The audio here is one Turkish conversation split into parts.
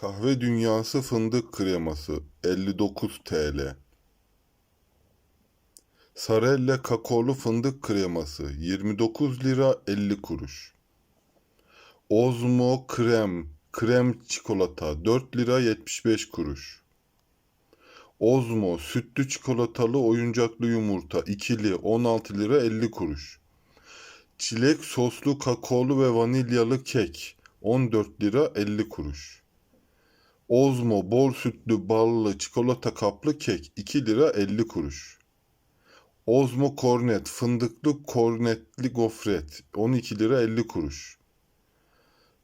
Kahve Dünyası fındık kreması 59 TL. Sarella kakaolu fındık kreması 29 lira 50 kuruş. Ozmo krem krem çikolata 4 lira 75 kuruş. Ozmo sütlü çikolatalı oyuncaklı yumurta ikili 16 lira 50 kuruş. Çilek soslu kakaolu ve vanilyalı kek 14 lira 50 kuruş. Ozmo bol sütlü ballı çikolata kaplı kek 2 lira 50 kuruş. Ozmo kornet fındıklı kornetli gofret 12 lira 50 kuruş.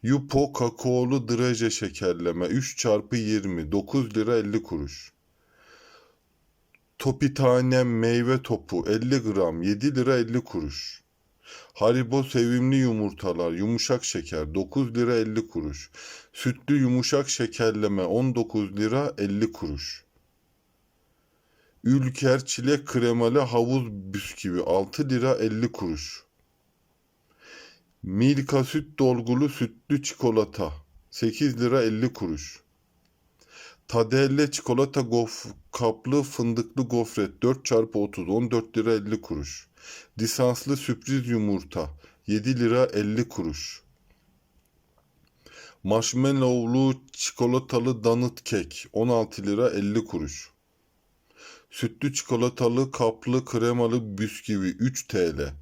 Yupo kakaolu draje şekerleme 3 çarpı 20 9 lira 50 kuruş. Topitanem meyve topu 50 gram 7 lira 50 kuruş. Haribo sevimli yumurtalar yumuşak şeker 9 lira 50 kuruş. Sütlü yumuşak şekerleme 19 lira 50 kuruş. Ülker çilek kremalı havuz bisküvi 6 lira 50 kuruş. Milka süt dolgulu sütlü çikolata 8 lira 50 kuruş. Tadelle çikolata gof kaplı fındıklı gofret 4 çarpı 30 14 lira 50 kuruş. Lisanslı sürpriz yumurta 7 lira 50 kuruş. Marshmallowlu çikolatalı donut kek 16 lira 50 kuruş. Sütlü çikolatalı kaplı kremalı bisküvi 3 TL.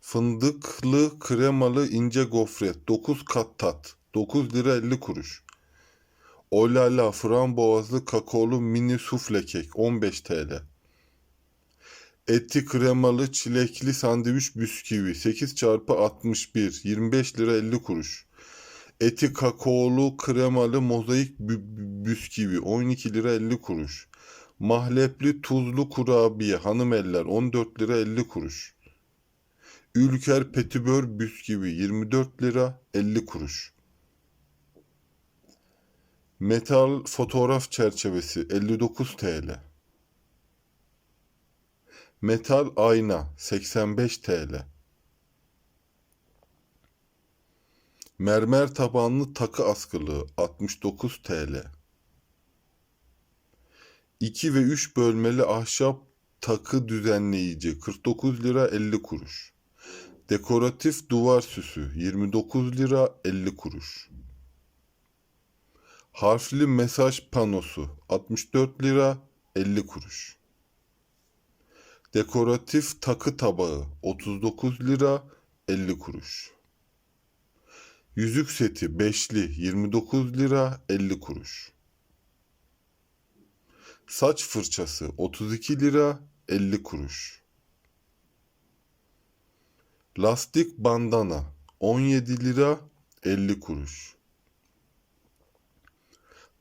Fındıklı kremalı ince gofret 9 kat tat 9 lira 50 kuruş. Olala frambuazlı kakaolu mini sufle kek 15 TL. Eti kremalı çilekli sandviç bisküvi 8 çarpı 61 25 lira 50 kuruş. Eti kakaolu kremalı mozaik bisküvi 12 lira 50 kuruş. Mahlepli tuzlu kurabiye hanım eller 14 lira 50 kuruş. Ülker petibör bisküvi 24 lira 50 kuruş. Metal fotoğraf çerçevesi 59 TL. Metal ayna 85 TL. Mermer tabanlı takı askılığı 69 TL. 2 ve 3 bölmeli ahşap takı düzenleyici 49 lira 50 kuruş. Dekoratif duvar süsü 29 lira 50 kuruş. Harfli mesaj panosu 64 lira 50 kuruş. Dekoratif takı tabağı 39 lira 50 kuruş. Yüzük seti beşli 29 lira 50 kuruş. Saç fırçası 32 lira 50 kuruş. Lastik bandana 17 lira 50 kuruş.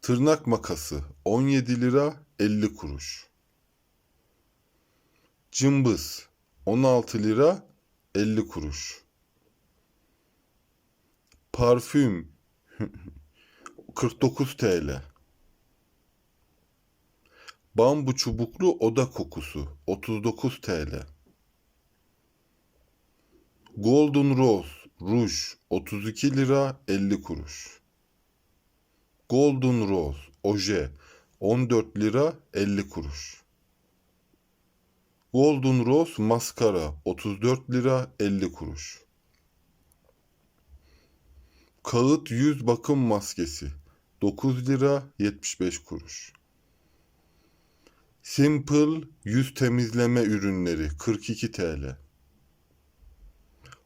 Tırnak makası 17 lira 50 kuruş. Cımbız 16 lira 50 kuruş. Parfüm 49 TL. Bambu çubuklu oda kokusu 39 TL. Golden Rose ruj 32 lira 50 kuruş. Golden Rose oje 14 lira 50 kuruş. Golden Rose maskara 34 lira 50 kuruş. Kağıt yüz bakım maskesi 9 lira 75 kuruş. Simple yüz temizleme ürünleri 42 TL.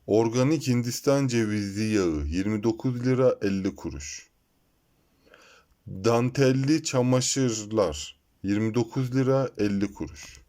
Organik Hindistan cevizi yağı 29 lira 50 kuruş. Dantelli çamaşırlar 29 lira 50 kuruş.